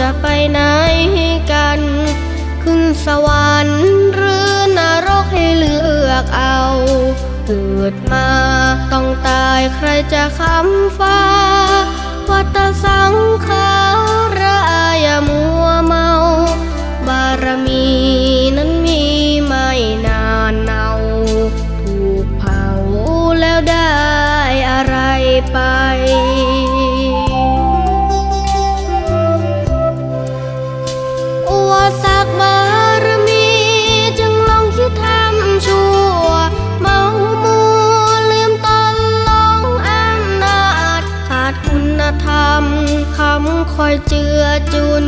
จะไปไหนกัน ขึ้นสวรรค์หรือนรกให้เลือกเอา เกิดมาต้องตายใครจะค้ำฟ้า วัตสังขารายมัวเมา บารมีนั้นมีไม่นานเนาถูกเผาแล้วได้อะไรไป คอยเจือจุน